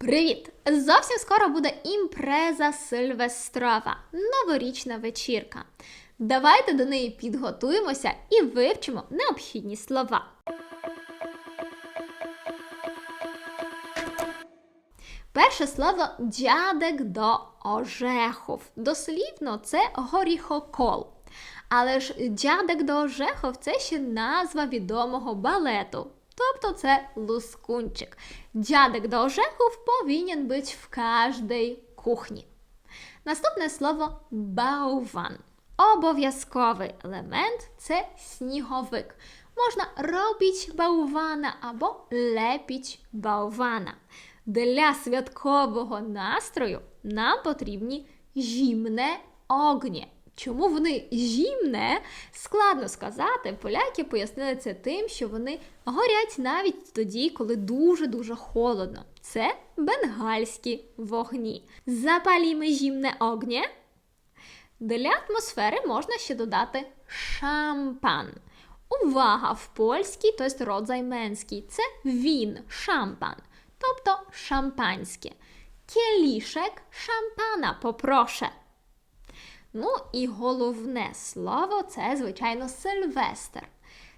Привіт! Зовсім скоро буде імпреза Сильвестрова, новорічна вечірка. Давайте до неї підготуємося і вивчимо необхідні слова. Перше слово дядек до ожехов. Дослівно це горіхокол. Але ж дядек до ожехов це ще назва відомого балету. Тобто це лускунчик. Дядек до ожехов повинен бути в кожній кухні. Наступне слово бауван. Обов'язковий елемент це сніговик. Можна робити баувана або лепіть баувана. Для святкового настрою нам потрібні жімне огні. Чому вони жімне, складно сказати. Поляки пояснили це тим, що вони горять навіть тоді, коли дуже-дуже холодно. Це бенгальські вогні. Запалімо жімне огнє. Для атмосфери можна ще додати шампан. Увага! В польській, тобто родзайменській, це він, шампан, тобто шампанське. Кілішек шампана попроше. Ну і головне слово це, звичайно, Сильвестр.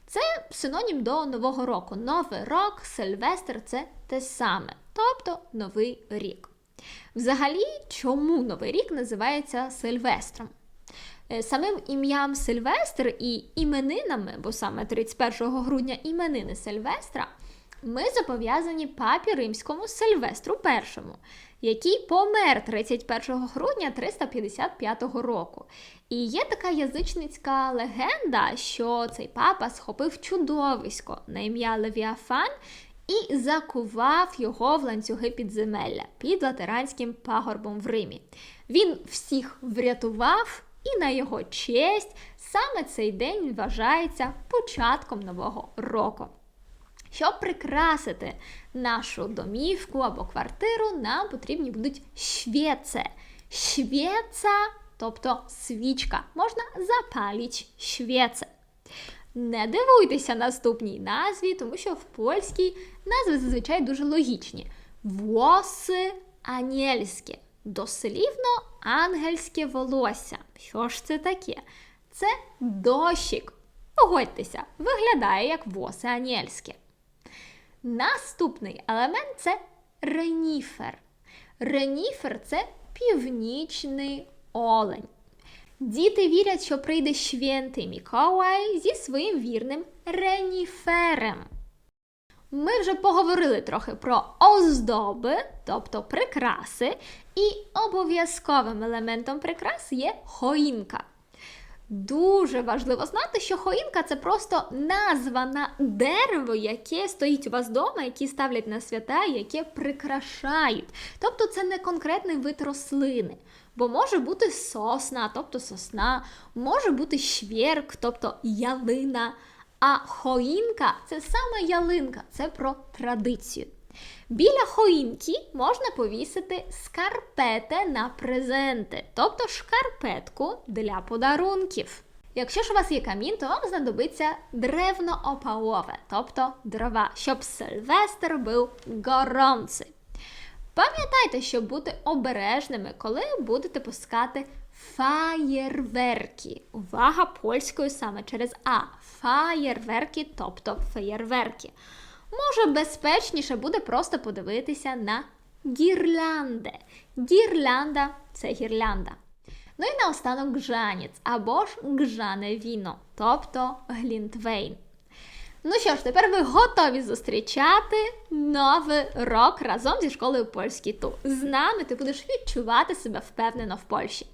Це синонім до Нового року. Новий рок, Сильвестр це те саме, тобто Новий рік. Взагалі, чому Новий рік називається Сильвестром? Е, Самим ім'ям Сильвестр і іменинами, бо саме 31 грудня іменини Сильвестра, ми зобов'язані папі римському Сильвестру І, який помер 31 грудня 355 року. І є така язичницька легенда, що цей папа схопив чудовисько на ім'я Левіафан і закував його в ланцюги підземелля під латеранським пагорбом в Римі. Він всіх врятував, і на його честь саме цей день вважається початком нового року. Щоб прикрасити нашу домівку або квартиру, нам потрібні будуть швєце. Швєца, тобто свічка, можна запалити швєце. Не дивуйтеся наступній назві, тому що в польській назви зазвичай дуже логічні. Воси анєльське, дослівно ангельське волосся. Що ж це таке? Це дощик. Погодьтеся, виглядає як воси анєльське. Наступний елемент це реніфер. Реніфер це північний олень. Діти вірять, що прийде Швєнтий Міколай зі своїм вірним реніферем. Ми вже поговорили трохи про оздоби, тобто прикраси, і обов'язковим елементом прикрас є хоїнка. Дуже важливо знати, що хоїнка це просто назва на дерево, яке стоїть у вас вдома, які ставлять на свята, яке прикрашають. Тобто це не конкретний вид рослини. Бо може бути сосна, тобто сосна, може бути швєрк, тобто ялина. А хоїнка це саме ялинка, це про традицію. Біля хоїнки можна повісити скарпети на презенти, тобто шкарпетку для подарунків. Якщо ж у вас є камін, то вам знадобиться древноопалове, тобто дрова, щоб Сильвестр був горонций. Пам'ятайте, щоб бути обережними, коли будете пускати фаєрверки. Увага польською саме через А. Фаєрверки, тобто феєрверки. Може, безпечніше буде просто подивитися на гірлянди. Гірлянда це гірлянда. Ну і наостанок гжанець або ж гжане віно, тобто глінтвейн. Ну що ж, тепер ви готові зустрічати новий рок разом зі школою польський ту. З нами ти будеш відчувати себе впевнено в Польщі.